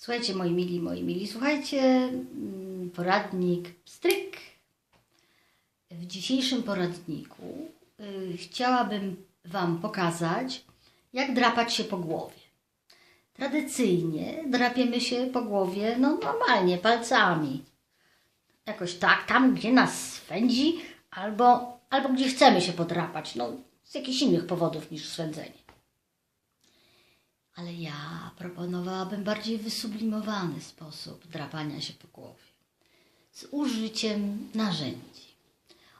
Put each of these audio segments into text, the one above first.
Słuchajcie, moi mili, moi mili, słuchajcie, mm, poradnik Stryk. W dzisiejszym poradniku y, chciałabym Wam pokazać, jak drapać się po głowie. Tradycyjnie drapiemy się po głowie, no normalnie, palcami. Jakoś tak, tam gdzie nas swędzi, albo, albo gdzie chcemy się podrapać, no z jakichś innych powodów niż swędzenie. Ale ja proponowałabym bardziej wysublimowany sposób drapania się po głowie. Z użyciem narzędzi.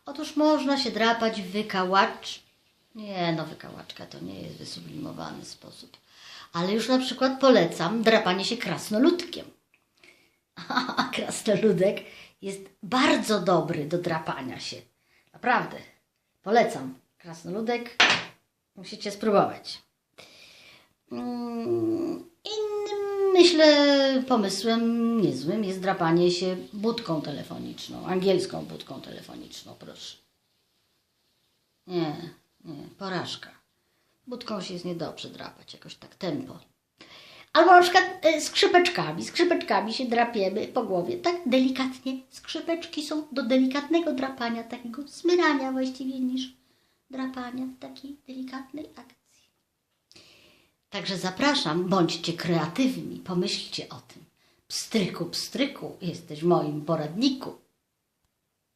Otóż można się drapać w wykałacz. Nie, no wykałaczka to nie jest wysublimowany sposób. Ale już na przykład polecam drapanie się krasnoludkiem. A krasnoludek jest bardzo dobry do drapania się. Naprawdę. Polecam. Krasnoludek musicie spróbować. Mm, Innym, myślę, pomysłem niezłym jest drapanie się budką telefoniczną, angielską budką telefoniczną, proszę. Nie, nie, porażka. Budką się jest niedobrze drapać, jakoś tak tempo. Albo na przykład e, skrzypeczkami. Skrzypeczkami się drapiemy po głowie, tak delikatnie. Skrzypeczki są do delikatnego drapania, takiego smyrania właściwie niż drapania, takiej delikatnej akcji. Także zapraszam, bądźcie kreatywni, pomyślcie o tym. Pstryku, pstryku, jesteś w moim poradniku.